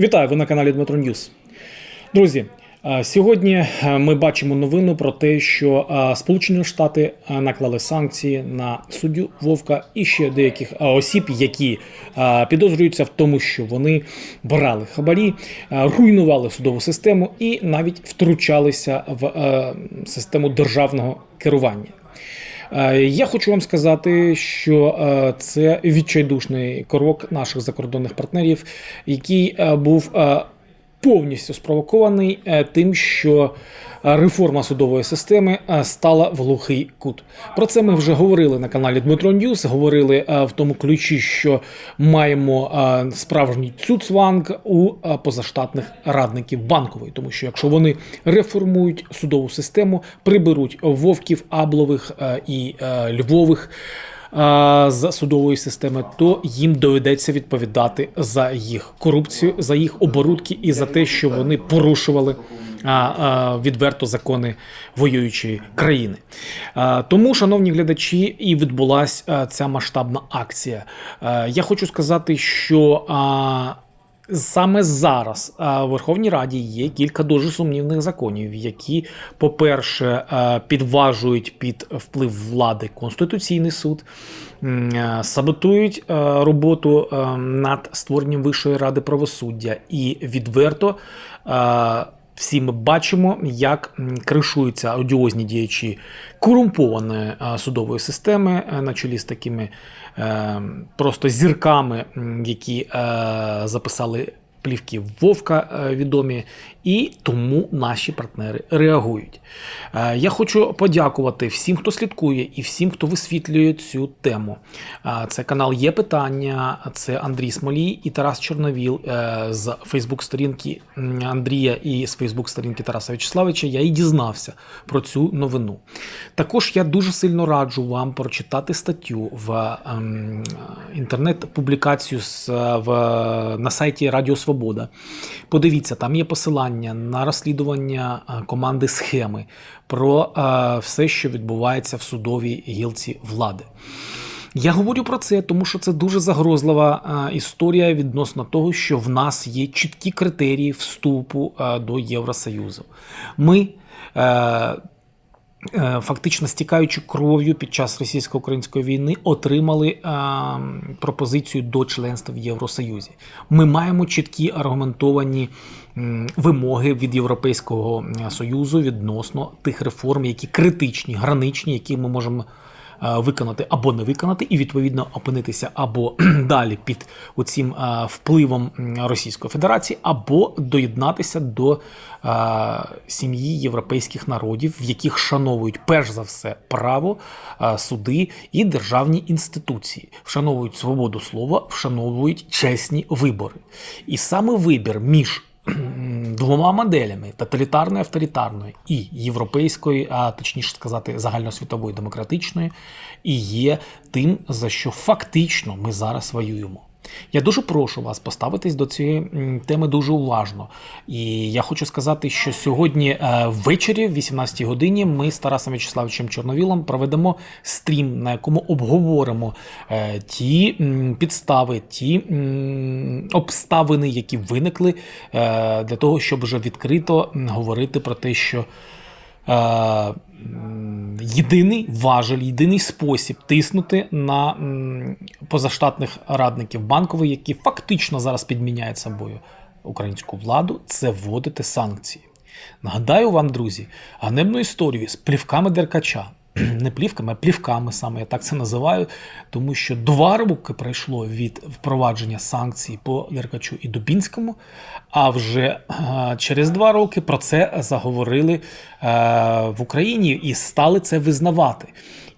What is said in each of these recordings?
Вітаю, ви на каналі Дмитро Ньюс. Друзі, сьогодні ми бачимо новину про те, що Сполучені Штати наклали санкції на суддю Вовка і ще деяких осіб, які підозрюються в тому, що вони брали хабарі, руйнували судову систему і навіть втручалися в систему державного керування. Е, Я хочу вам сказати, що е, це відчайдушний крок наших закордонних партнерів, який е, був повністю спровокований е, тим, що е, реформа судової системи е, стала в глухий кут. Про це ми вже говорили на каналі Дмитро Ньюс. Говорили в тому ключі, що маємо справжній цуцванг у позаштатних радників банкової, тому що якщо вони реформують судову систему, приберуть вовків, аблових і львових. З судової системи, то їм доведеться відповідати за їх корупцію, за їх оборудки і за те, що вони порушували відверто закони воюючої країни. Тому, шановні глядачі, і відбулася ця масштабна акція. Я хочу сказати, що. Саме зараз а, в Верховній Раді є кілька дуже сумнівних законів, які, по-перше, підважують під вплив влади Конституційний суд, саботують роботу над створенням Вищої ради правосуддя і відверто. Всі ми бачимо, як кришуються одіозні діячі корумпованої судової системи е, на чолі з такими е, просто зірками, які е, записали плівки Вовка відомі, і тому наші партнери реагують. Е, Я хочу подякувати всім, хто слідкує, і всім, хто висвітлює цю тему. Е, Це канал Є питання. Це Андрій Смолій і Тарас Чорновіл е, з Фейсбук-сторінки Андрія і з Фейсбук-сторінки Тараса Вячеславича. Я і дізнався про цю новину. Також я дуже сильно раджу вам прочитати статтю в ем, інтернет-публікацію на сайті Радіо Свобода. Подивіться, там є посилання на розслідування е, команди схеми про е, все, що відбувається в судовій гілці влади. Я говорю про це, тому що це дуже загрозлива е, історія відносно того, що в нас є чіткі критерії вступу до Євросоюзу. Ми. Е, е, Фактично стікаючи кров'ю під час російсько-української війни, отримали е, пропозицію до членства в Євросоюзі. Ми маємо чіткі аргументовані вимоги від Європейського союзу відносно тих реформ, які критичні, граничні, які ми можемо е, виконати або не виконати, і відповідно опинитися або далі під оцім е, впливом Російської Федерації, або доєднатися до е, сім'ї європейських народів, в яких шановують перш за все право, е, суди і державні інституції, вшановують свободу слова, вшановують чесні вибори. І саме вибір між двома моделями тоталітарної, авторитарної і європейської, а точніше сказати, загальносвітової демократичної, і є тим, за що фактично ми зараз воюємо. Я дуже прошу вас поставитись до цієї теми дуже уважно. І я хочу сказати, що сьогодні е, ввечері, в 18 годині, ми з Тарасом Вячеславовичем Чорновілом проведемо стрім, на якому обговоримо е, ті підстави, ті обставини, які виникли е, для того, щоб вже відкрито говорити про те, що. Єдиний важель, єдиний спосіб тиснути на позаштатних радників банкових, які фактично зараз підміняють собою українську владу, це вводити санкції. Нагадаю вам, друзі, ганебну історію з плівками Деркача. Не плівками, а плівками саме я так це називаю, тому що два роки пройшло від впровадження санкцій по Деркачу і Дубінському, а вже е, через два роки про це заговорили е, в Україні і стали це визнавати.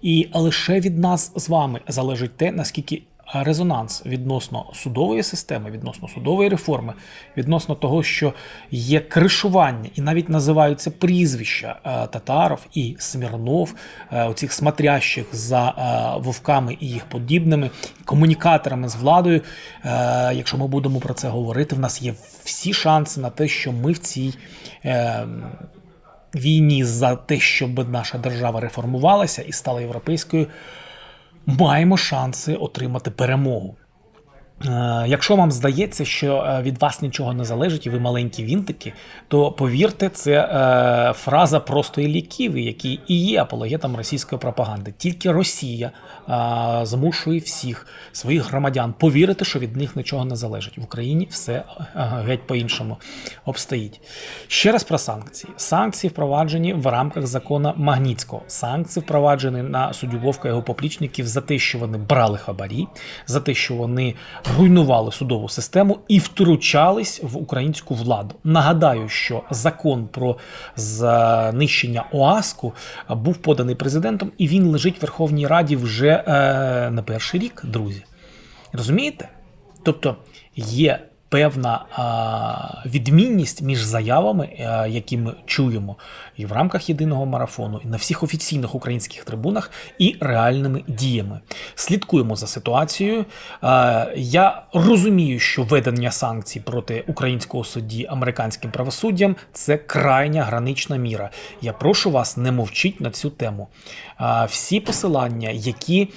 І лише від нас з вами залежить те, наскільки резонанс відносно судової системи, відносно судової реформи, відносно того, що є кришування, і навіть називаються прізвища е, Татаров і Смірнов, е, оцих смотрящих за е, вовками і їх подібними комунікаторами з владою. Е, Якщо ми будемо про це говорити, в нас є всі шанси на те, що ми в цій. Е, Війні за те, щоб наша держава реформувалася і стала європейською, маємо шанси отримати перемогу. Е, Якщо вам здається, що е, від вас нічого не залежить, і ви маленькі вінтики, то повірте, це е, фраза простої ліківи, які і є апологетом російської пропаганди. Тільки Росія змушує всіх своїх громадян повірити, що від них нічого не залежить. В Україні все геть по-іншому обстоїть. Ще раз про санкції. Санкції впроваджені в рамках закону Магнітського. Санкції впроваджені на суддю Вовка його поплічників за те, що вони брали хабарі, за те, що вони руйнували судову систему і втручались в українську владу. Нагадаю, що закон про знищення ОАСКу був поданий президентом, і він лежить в Верховній Раді вже е, не перший рік, друзі. Розумієте? Тобто є певна відмінність між заявами, а, які ми чуємо і в рамках єдиного марафону, і на всіх офіційних українських трибунах, і реальними діями. Слідкуємо за ситуацією. А, я розумію, що введення санкцій проти українського судді американським правосуддям це крайня гранична міра. Я прошу вас, не мовчіть на цю тему. А, всі посилання, які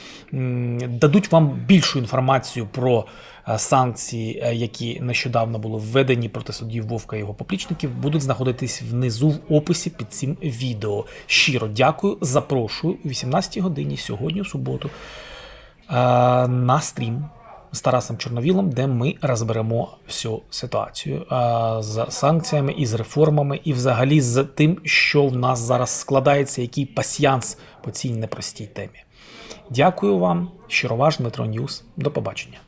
дадуть вам більшу інформацію про е, санкції, е, які нещодавно були введені проти суддів Вовка і його поплічників, будуть знаходитись внизу в описі під цим відео. Щиро дякую. Запрошую о 18 годині сьогодні, в суботу, е, на стрім з Тарасом Чорновілом, де ми розберемо всю ситуацію е, з санкціями і з реформами, і взагалі з тим, що в нас зараз складається, який пасьянс по цій непростій темі. Дякую вам, щиро ваш Ньюс. До побачення.